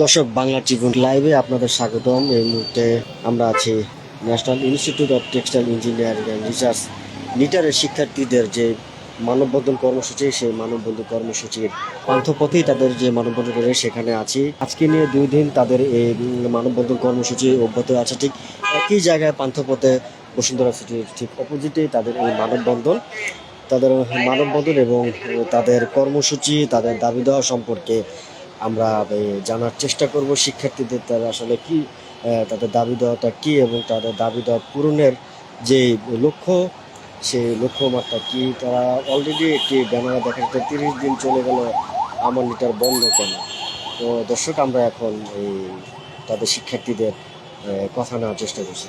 দর্শক, বাংলা ট্রিবিউন লাইভে আপনাদের স্বাগতম। এই মুহূর্তে আমরা আছি National Institute of Textile Engineering and Research. নিটারের শিক্ষার্থীদের যে মানববন্ধন কর্মসূচি, সেই মানববন্ধন কর্মসূচির পান্থপথেই তাদের যে মানববন্ধন করে সেখানে আছি। আজকে নিয়ে দুই দিন তাদের এই মানববন্ধন কর্মসূচি অব্যাহত আছে। ঠিক একই জায়গায় পান্থপথে বসুন্ধরা সিটির ঠিক অপোজিটেই তাদের এই মানববন্ধন। তাদের মানববন্ধন এবং তাদের কর্মসূচি, তাদের দাবি দেওয়া সম্পর্কে আমরা জানার চেষ্টা করব শিক্ষার্থীদের তারা আসলে কি তাদের দাবি দেওয়াটা কী এবং তাদের দাবি দেওয়া পূরণের যে লক্ষ্য, সেই লক্ষ্যমাত্রা কি, তারা অলরেডি একটি ব্যানারে দেখা যাচ্ছে তিরিশ দিন চলে গেল আমার লিটার বন্ধ কেন তো দর্শক, আমরা এখন, এই, তাদের শিক্ষার্থীদের কথা নেওয়ার চেষ্টা করছি।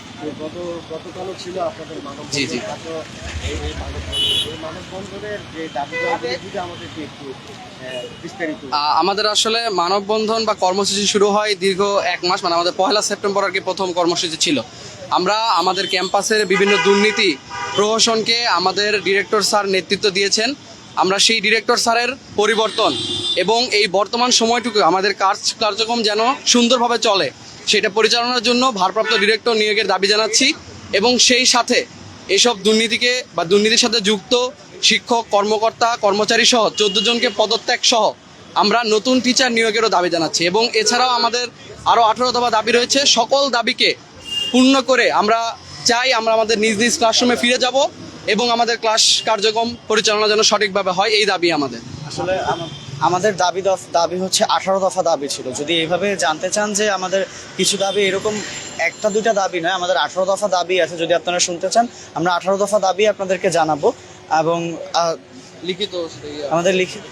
গত গতকালও ছিল আপনাদের মানব জি, জি। এই মানববন্ধনের যে দাবি দেওয়া একটু বিস্তারিত। আমাদের আসলে মানববন্ধন বা কর্মসূচি শুরু হয় দীর্ঘ এক মাস মানে আমাদের পয়লা সেপ্টেম্বর আর কি প্রথম কর্মসূচি ছিল। আমরা আমাদের ক্যাম্পাসের বিভিন্ন দুর্নীতি প্রহসনকে আমাদের ডিরেক্টর স্যার নেতৃত্ব দিয়েছেন। আমরা সেই ডিরেক্টর স্যারের পরিবর্তন এবং এই বর্তমান সময়টুকু আমাদের কাজ কার্যক্রম যেন সুন্দরভাবে চলে। সেটা পরিচালনার জন্য ভারপ্রাপ্ত ডিরেক্টর নিয়োগের দাবি জানাচ্ছি এবং সেই সাথে এসব দুর্নীতিকে বা দুর্নীতির সাথে যুক্ত শিক্ষক, কর্মকর্তা, কর্মচারী সহ চোদ্দ জনকে পদত্যাগ সহ আমরা নতুন টিচার নিয়োগেরও দাবি জানাচ্ছি এবং এছাড়াও আমাদের আরও আঠেরো দফা দাবি রয়েছে। সকল দাবিকে পূর্ণ করে আমরা চাই আমরা আমাদের নিজ নিজ ক্লাসরুমে ফিরে যাব এবং আমাদের ক্লাস কার্যক্রম পরিচালনা যেন সঠিকভাবে হয়, এই দাবি আমাদের। আসলে আমাদের দাবি দফ দাবি হচ্ছে আঠারো দফা দাবি ছিল। যদি এইভাবে জানতে চান যে আমাদের কিছু দাবি এরকম একটা দুইটা দাবি নয় আমাদের আঠারো দফা দাবি আছে যদি আপনারা শুনতে চান আমরা আঠারো দফা দাবি আপনাদেরকে জানাব এবং লিখিত আমাদের লিখিত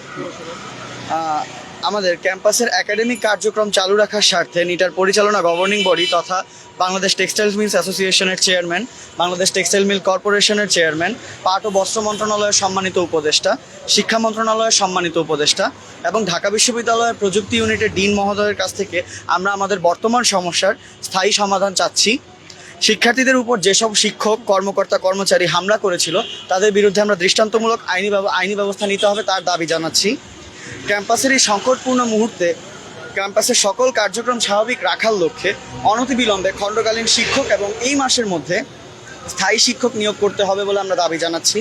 আমাদের ক্যাম্পাসের একাডেমিক কার্যক্রম চালু রাখার স্বার্থে নিটার পরিচালনা গভর্নিং বডি তথা বাংলাদেশ টেক্সটাইল মিলস অ্যাসোসিয়েশনের চেয়ারম্যান, বাংলাদেশ টেক্সটাইল মিল কর্পোরেশনের চেয়ারম্যান পাট ও বস্ত্র মন্ত্রণালয়ের সম্মানিত উপদেষ্টা, শিক্ষা মন্ত্রণালয়ের সম্মানিত উপদেষ্টা এবং ঢাকা বিশ্ববিদ্যালয়ের প্রযুক্তি ইউনিটের ডিন মহোদয়ের কাছ থেকে আমরা আমাদের বর্তমান সমস্যার স্থায়ী সমাধান চাচ্ছি। শিক্ষার্থীদের উপর যেসব শিক্ষক, কর্মকর্তা, কর্মচারী হামলা করেছিল, তাদের বিরুদ্ধে আমরা দৃষ্টান্তমূলক আইনি আইনি ব্যবস্থা নিতে হবে তার দাবি জানাচ্ছি। ক্যাম্পাসের এই সংকটপূর্ণ মুহূর্তে ক্যাম্পাসের সকল কার্যক্রম স্বাভাবিক রাখার লক্ষ্যে অনতিবিলম্বে খণ্ডকালীন শিক্ষক এবং এই মাসের মধ্যে স্থায়ী শিক্ষক নিয়োগ করতে হবে বলে আমরা দাবি জানাচ্ছি।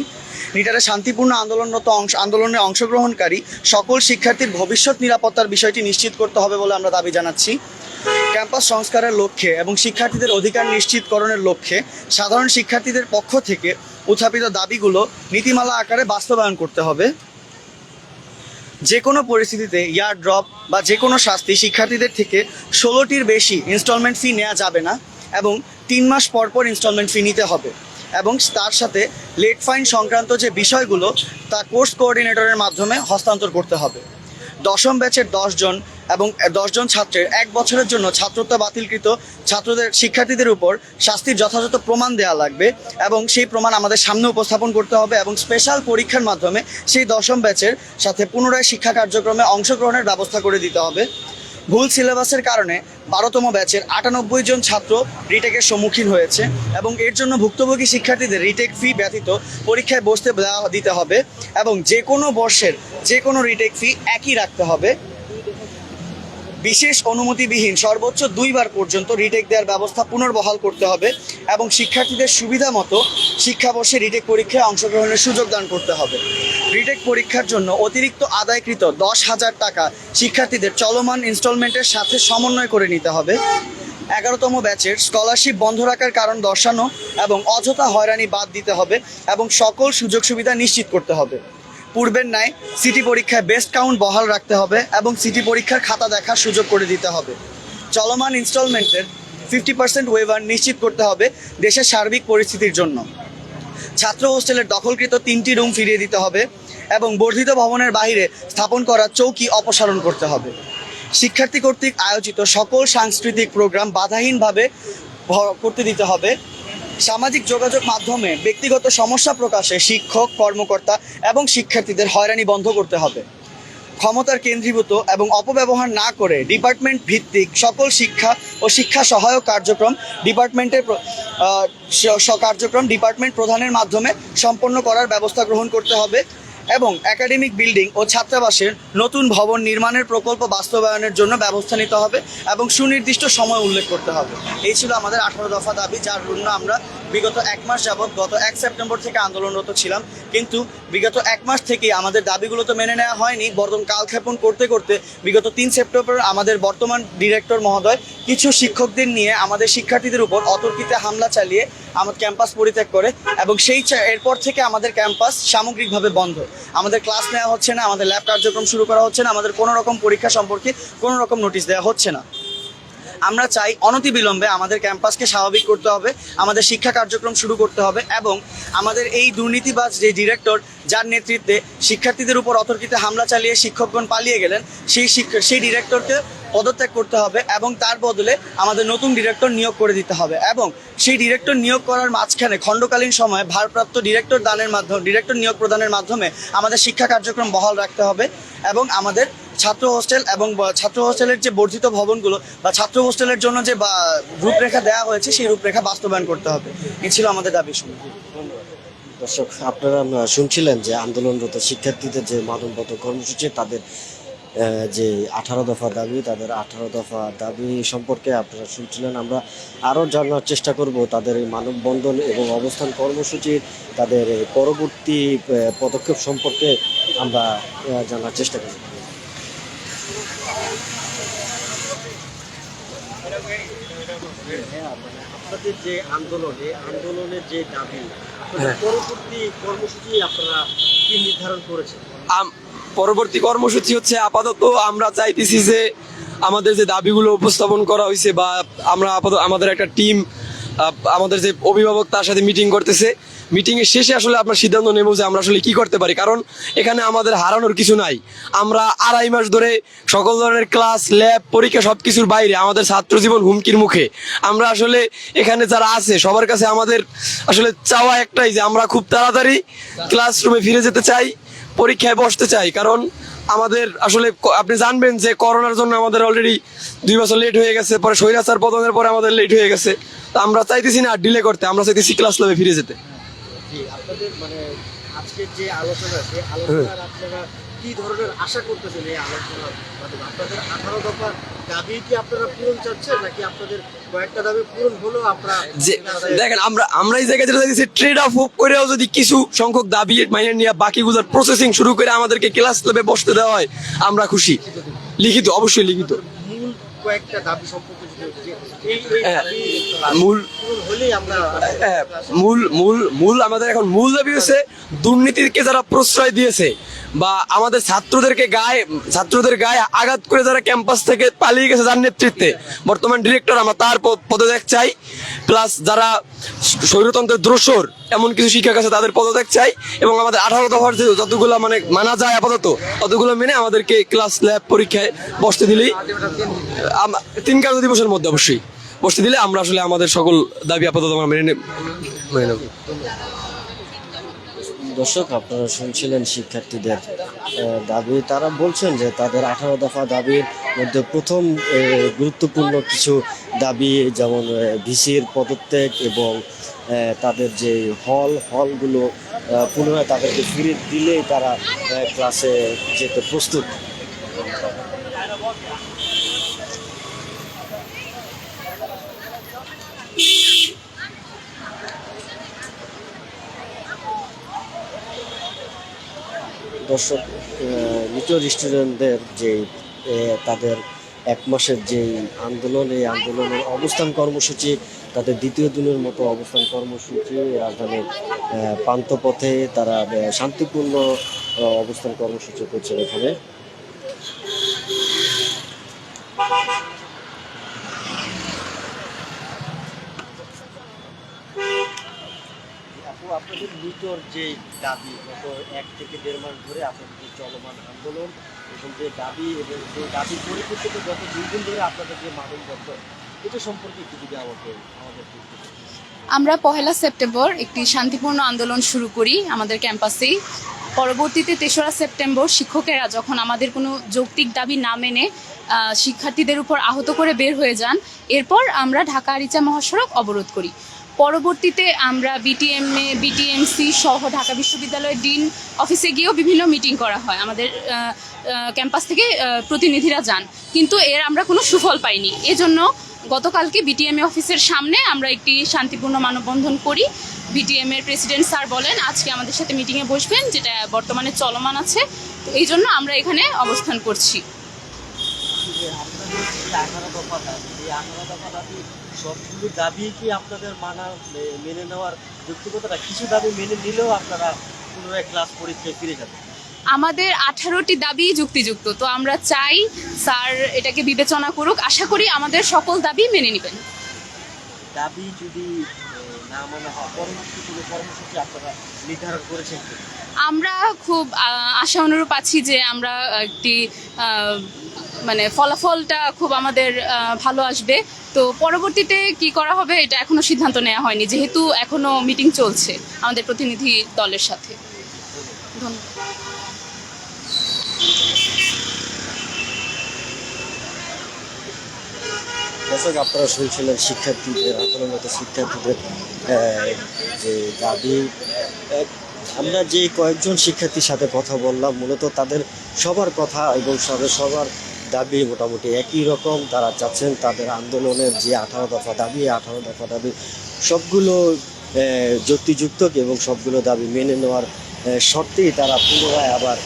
নিটারে শান্তিপূর্ণ আন্দোলনরত অংশ আন্দোলনে অংশগ্রহণকারী সকল শিক্ষার্থীর ভবিষ্যৎ নিরাপত্তার বিষয়টি নিশ্চিত করতে হবে বলে আমরা দাবি জানাচ্ছি। ক্যাম্পাস সংস্কারের লক্ষ্যে এবং শিক্ষার্থীদের অধিকার নিশ্চিতকরণের লক্ষ্যে সাধারণ শিক্ষার্থীদের পক্ষ থেকে উত্থাপিত দাবিগুলো নীতিমালা আকারে বাস্তবায়ন করতে হবে। যে কোনো পরিস্থিতিতে ইয়ার ড্রপ বা যে কোনো শাস্তি শিক্ষার্থীদের থেকে ষোলোটির বেশি ইনস্টলমেন্ট ফি নেওয়া যাবে না এবং তিন মাস পর পর ইনস্টলমেন্ট ফি নিতে হবে এবং তার সাথে লেট ফাইন সংক্রান্ত যে বিষয়গুলো তা কোর্স কোঅর্ডিনেটরের মাধ্যমে হস্তান্তর করতে হবে। দশম ব্যাচের জন এবং দশজন ছাত্রের এক বছরের জন্য ছাত্রত্ব বাতিলকৃত ছাত্রদের শিক্ষার্থীদের উপর শাস্তির যথাযথ প্রমাণ দেওয়া লাগবে এবং সেই প্রমাণ আমাদের সামনে উপস্থাপন করতে হবে এবং স্পেশাল পরীক্ষার মাধ্যমে সেই দশম ব্যাচের সাথে পুনরায় শিক্ষা কার্যক্রমে অংশগ্রহণের ব্যবস্থা করে দিতে হবে। ভুল সিলেবাসের কারণে বারোতম ব্যাচের আটানব্বই জন ছাত্র রিটেকের সম্মুখীন হয়েছে এবং এর জন্য ভুক্তভোগী শিক্ষার্থীদের রিটেক ফি ব্যতীত পরীক্ষায় বসতে দেওয়া দিতে হবে এবং যে কোনো বর্ষের যে কোনো রিটেক ফি একই রাখতে হবে। বিশেষ অনুমতিবিহীন সর্বোচ্চ দুইবার পর্যন্ত রিটেক দেওয়ার ব্যবস্থা পুনর্বহাল করতে হবে এবং শিক্ষার্থীদের সুবিধা মতো শিক্ষাবর্ষে রিটেক পরীক্ষায় অংশগ্রহণের সুযোগ দান করতে হবে। রিটেক পরীক্ষার জন্য অতিরিক্ত আদায়কৃত দশ হাজার টাকা শিক্ষার্থীদের চলমান ইনস্টলমেন্টের সাথে সমন্বয় করে নিতে হবে। এগারোতম ব্যাচের স্কলারশিপ বন্ধ রাখার কারণ দর্শানো এবং অযথা হয়রানি বাদ দিতে হবে এবং সকল সুযোগ সুবিধা নিশ্চিত করতে হবে। পূর্বের ন্যায় সিটি পরীক্ষায় বেস্ট কাউন্ট বহাল রাখতে হবে এবং সিটি পরীক্ষার খাতা দেখার সুযোগ করে দিতে হবে। চলমান ইনস্টলমেন্টের ফিফটি পার্সেন্ট ওয়েভার নিশ্চিত করতে হবে দেশের সার্বিক পরিস্থিতির জন্য। ছাত্র হোস্টেলের দখলকৃত তিনটি রুম ফিরিয়ে দিতে হবে এবং বর্ধিত ভবনের বাইরে স্থাপন করা চৌকি অপসারণ করতে হবে। শিক্ষার্থী কর্তৃক আয়োজিত সকল সাংস্কৃতিক প্রোগ্রাম বাধাহীনভাবে করতে দিতে হবে। সামাজিক যোগাযোগ মাধ্যমে ব্যক্তিগত সমস্যা প্রকাশে শিক্ষক, কর্মকর্তা এবং শিক্ষার্থীদের হয়রানি বন্ধ করতে হবে। ক্ষমতার কেন্দ্রীভূত এবং অপব্যবহার না করে ডিপার্টমেন্ট ভিত্তিক সকল শিক্ষা ও শিক্ষা সহায়ক কার্যক্রম ডিপার্টমেন্টের কার্যক্রম ডিপার্টমেন্ট প্রধানের মাধ্যমে সম্পন্ন করার ব্যবস্থা গ্রহণ করতে হবে। এবং একাডেমিক বিল্ডিং ও ছাত্রাবাসের নতুন ভবন নির্মাণের প্রকল্প বাস্তবায়নের জন্য ব্যবস্থা নিতে হবে এবং সুনির্দিষ্ট সময় উল্লেখ করতে হবে। এই ছিল আমাদের আঠারো দফা দাবি, যার জন্য আমরা বিগত এক মাস যাবৎ গত এক সেপ্টেম্বর থেকে আন্দোলনরত ছিলাম। কিন্তু বিগত এক মাস থেকেই আমাদের দাবিগুলো তো মেনে নেওয়া হয়নি, বরং কালক্ষেপণ করতে করতে বিগত তিন সেপ্টেম্বর আমাদের বর্তমান ডিরেক্টর মহোদয় কিছু শিক্ষকদের নিয়ে আমাদের শিক্ষার্থীদের উপর অতর্কিতে হামলা চালিয়ে আমাদের ক্যাম্পাস পরিত্যাগ করে এবং সেই এরপর থেকে আমাদের ক্যাম্পাস সামগ্রিকভাবে বন্ধ। আমাদের ক্লাস নেওয়া হচ্ছে না, আমাদের ল্যাব কার্যক্রম শুরু করা হচ্ছে না, আমাদের কোনো রকম পরীক্ষা সম্পর্কে কোনো রকম নোটিশ দেওয়া হচ্ছে না। আমরা চাই অনতিবিলম্বে আমাদের ক্যাম্পাসকে স্বাভাবিক করতে হবে, আমাদের শিক্ষা কার্যক্রম শুরু করতে হবে এবং আমাদের এই দুর্নীতিবাজ যে ডিরেক্টর, যার নেতৃত্বে শিক্ষার্থীদের উপর অতর্কিতে হামলা চালিয়ে শিক্ষকগণ পালিয়ে গেলেন, সেই শিক্ষক সেই ডিরেক্টরকে পদত্যাগ করতে হবে এবং তার বদলে আমাদের নতুন ডিরেক্টর নিয়োগ করে দিতে হবে এবং সেই ডিরেক্টর নিয়োগ করার মাঝখানে খণ্ডকালীন সময়ে ভারপ্রাপ্ত ডিরেক্টর দানের মাধ্যমে, ডিরেক্টর নিয়োগ প্রদানের মাধ্যমে আমাদের শিক্ষা কার্যক্রম বহাল রাখতে হবে এবং আমাদের ছাত্র হোস্টেল এবং ছাত্র হোস্টেলের যে বর্ধিত ভবনগুলো বা ছাত্র হোস্টেলের জন্য যে রূপরেখা দেওয়া হয়েছে, সেই রূপরেখা বাস্তবায়ন করতে হবে। এ ছিল আমাদের দাবি সমূহ দর্শক, আপনারা শুনছিলেন যে আন্দোলনরত শিক্ষার্থীদের যে মানববন্ধ কর্মসূচি, তাদের যে আঠারো দফা দাবি, তাদের আঠারো দফা দাবি সম্পর্কে আপনারা শুনছিলেন। আমরা আরও জানার চেষ্টা করব তাদের এই মানববন্ধন এবং অবস্থান কর্মসূচির তাদের পরবর্তী পদক্ষেপ সম্পর্কে আমরা জানার চেষ্টা করব। আপনাদের যে আন্দোলন আন্দোলনের যে দাবি পরবর্তী কর্মসূচি আপনারা কি নির্ধারণ করেছেন? পরবর্তী কর্মসূচি হচ্ছে আপাতত আমরা চাইতেছি যে আমাদের যে দাবিগুলো উপস্থাপন করা হয়েছে বা আমরা আপাতত আমাদের একটা টিম আমাদের যে অভিভাবক তার সাথে মিটিং করতেছে। মিটিং এর শেষে আসলে আপনার সিদ্ধান্ত নেব যে আমরা আসলে কি করতে পারি। কারণ এখানে আমাদের হারানোর কিছু নাই। আমরা আড়াই মাস ধরে সকল ধরনের ক্লাস, ল্যাব, পরীক্ষা সবকিছুর বাইরে, আমাদের ছাত্র জীবন হুমকির মুখে। আমরা আসলে এখানে যারা আছে, সবার কাছে আমাদের আসলে চাওয়া একটাই যে আমরা খুব তাড়াতাড়ি ক্লাসরুমে ফিরে যেতে চাই, পরীক্ষায় বসতে চাই। কারণ আমাদের আসলে আপনি জানবেন যে করোনার জন্য আমাদের অলরেডি দুই বছর লেট হয়ে গেছে, পরে স্বৈরাচার পতনের পরে আমাদের লেট হয়ে গেছে। তো আমরা চাইতেছি না ডিলে করতে, আমরা চাইতেছি ক্লাস ল্যাবে ফিরে যেতে। জি আপনাদের মানে আজকের যে আলোচনা সেই আলোচনার আপনারা কি ধরনের আশা করতেছেন এই আলোচনার মাধ্যমে? আপনাদের আঠারো দফা দাবি কি আপনারা পূরণ চাচ্ছেন নাকি আপনাদের কয়েকটা দাবি পূরণ হলেও আপনারা দেখেন আমরা আমরা এই জায়গায় যেটা ট্রেড অফ করেও যদি কিছু সংখ্যক দাবি মাইনে নিয়ে বাকিগুলোর প্রসেসিং শুরু করে আমাদেরকে ক্লাস বসতে দেওয়া হয় আমরা খুশি। লিখিত অবশ্যই লিখিত। কয়েকটা দাবি সম্পর্কে হ্যাঁ, মূল হ্যাঁ, মূল মূল মূল আমাদের এখন মূল দাবি হচ্ছে দুর্নীতিকে যারা প্রশ্রয় দিয়েছে বা আমাদের ছাত্রদেরকে গায়ে ছাত্রদের গায়ে আঘাত করে যারা ক্যাম্পাস থেকে পালিয়ে গেছে যার নেতৃত্বে। বর্তমান ডিরেক্টর আমরা তার পদ- পদত্যাগ চাই। প্লাস যারা স্বৈরতন্ত্রের দ্রোসর এমন কিছু শিক্ষক আছে, তাদের পদত্যাগ চাই এবং আমাদের আঠারো দফার যে যতগুলো মানে মানা যায় আপাতত, ততগুলো মেনে আমাদেরকে ক্লাস ল্যাব পরীক্ষায় বসতে দিলেই তিন কার্য দিবসের মধ্যে অবশ্যই বসতে দিলে আমরা আসলে আমাদের সকল দাবি আপাতত আমরা মেনে মেনে নেব। দর্শক, আপনারা শুনছিলেন শিক্ষার্থীদের দাবি। তারা বলছেন যে তাদের আঠারো দফা দাবির মধ্যে প্রথম গুরুত্বপূর্ণ কিছু দাবি যেমন ভিসির পদত্যাগ এবং তাদের যে হল, হলগুলো পুনরায় তাদেরকে ফিরে দিলেই তারা ক্লাসে যেতে প্রস্তুত। দর্শক নিটর স্টুডেন্টদের যে তাদের এক মাসের যে আন্দোলন, এই আন্দোলনের অবস্থান কর্মসূচি, তাদের দ্বিতীয় দিনের মতো অবস্থান কর্মসূচি রাজধানীর প্রান্তপথে তারা শান্তিপূর্ণ অবস্থান কর্মসূচি করছেন এখানে। আপনাদের যে দাবি, গত এক থেকে দেড় মাস ধরে আপনাদের যে চলমান আন্দোলন এবং যে দাবি এবং যে দাবির পরিপ্রেক্ষিতে গত দুই দিন ধরে আপনাদের যে মানববন্ধন এটা সম্পর্কে একটু যদি আমাকে আমাদের আমরা পহেলা সেপ্টেম্বর একটি শান্তিপূর্ণ আন্দোলন শুরু করি আমাদের ক্যাম্পাসেই। পরবর্তীতে তেসরা সেপ্টেম্বর শিক্ষকেরা যখন আমাদের কোনো যৌক্তিক দাবি না মেনে শিক্ষার্থীদের উপর আহত করে বের হয়ে যান, এরপর আমরা ঢাকা আরিচা মহাসড়ক অবরোধ করি। পরবর্তীতে আমরা বিটিএম বিটিএমসি সহ ঢাকা বিশ্ববিদ্যালয়ের ডিন অফিসে গিয়েও বিভিন্ন মিটিং করা হয়। আমাদের ক্যাম্পাস থেকে প্রতিনিধিরা যান। কিন্তু এর আমরা কোনো সুফল পাইনি। এজন্য গতকালকে বিটিএমএ অফিসের সামনে আমরা একটি শান্তিপূর্ণ মানববন্ধন করি। বিটিএম এর প্রেসিডেন্ট স্যার বলেন, আজকে আমাদের সাথে মিটিংয়ে বসবেন, যেটা বর্তমানে চলমান আছে। তো এই জন্য আমরা এখানে অবস্থান করছি। সবগুলো দাবি কি আপনাদের মানা মেনে নেওয়ার যুক্তিকতাটা? কিছু দাবি মেনে নিলেও আপনারা পুনরায় ক্লাস পরীক্ষায় ফিরে যাবেন। আমাদের আঠারোটি দাবি যুক্তিযুক্ত তো আমরা চাই স্যার এটাকে বিবেচনা করুক। আশা করি আমাদের সকল দাবি মেনে নেবেন। দাবি যদি না মানা হয় পরবর্তী কোনো কর্মসূচি আপনারা নির্ধারণ করেছেন আমরা খুব আশা অনুরূপ আছি যে আমরা একটি মানে ফলাফলটা খুব আমাদের ভালো আসবে। তো পরবর্তীতে কি করা হবে এটা এখনও সিদ্ধান্ত নেওয়া হয়নি, যেহেতু এখনও মিটিং চলছে আমাদের প্রতিনিধি দলের সাথে। দর্শক, আপনারা শুনছিলেন শিক্ষার্থীদের, আন্দোলনরত শিক্ষার্থীদের যে দাবি আমরা যে কয়েকজন শিক্ষার্থীর সাথে কথা বললাম, মূলত তাদের সবার কথা এবং সবার দাবি মোটামুটি একই রকম, তারা চাচ্ছেন তাদের আন্দোলনের যে আঠারো দফা দাবি আঠারো দফা দাবি সবগুলো যুক্তিযুক্ত এবং সবগুলো দাবি মেনে নেওয়ার শর্তেই তারা পুনরায় আবার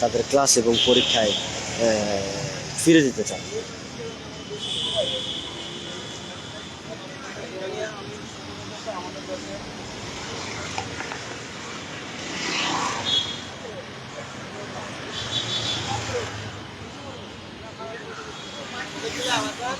তাদের ক্লাস এবং পরীক্ষায় ফিরে যেতে চান।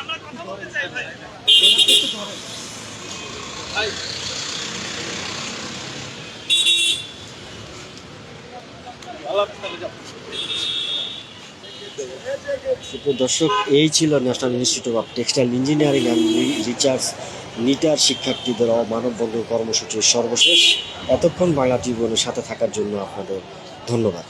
আমরা কথা বলতে চাই ভাই ভাই আল্লাহ সুপ্রিয় দর্শক, এই ছিল National Institute of Textile Engineering and Research NITER শিক্ষার্থীদের মানববন্ধন কর্মসূচির সর্বশেষ। এতক্ষণ বাংলা জীবনের সাথে থাকার জন্য আপনাদের ধন্যবাদ।